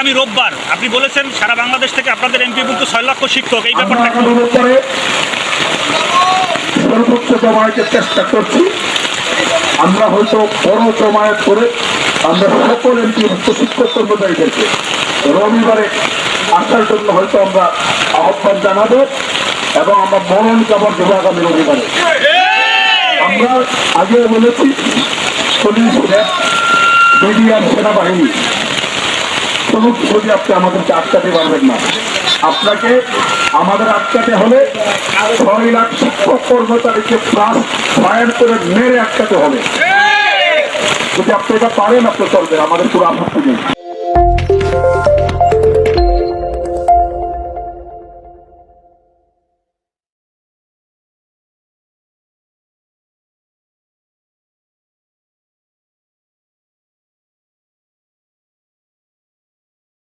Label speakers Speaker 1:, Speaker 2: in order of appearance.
Speaker 1: আগামী রোববার আপনি বলেছেন সারা বাংলাদেশ থেকে আপনাদের এমপিভুক্ত ছয় লক্ষ শিক্ষক এই ব্যাপারটা
Speaker 2: সর্বোচ্চ জমায়েতের চেষ্টা করছি। আমরা হয়তো বড় জমায়েত করে আমরা সকল এমপি শিক্ষক কর্মচারীদেরকে রবিবারে আসার জন্য হয়তো আমরা আহ্বান জানাব এবং আমরা মরণ জবাব দেবো আগামী রবিবারে। আমরা আগেও বলেছি পুলিশ সেনাবাহিনী কোনো ছবি আপনি আমাদেরকে আটকাতে পারবেন না। আপনাকে আমাদের আটকাতে হলে ছয় লাখ শিক্ষক কর্মচারীকে প্লাস ফায়ার করে মেরে আটকাতে হবে। যদি আপনি এটা পারেন, আপনি চলবেন। আমাদের পুরো আপত্তি নেই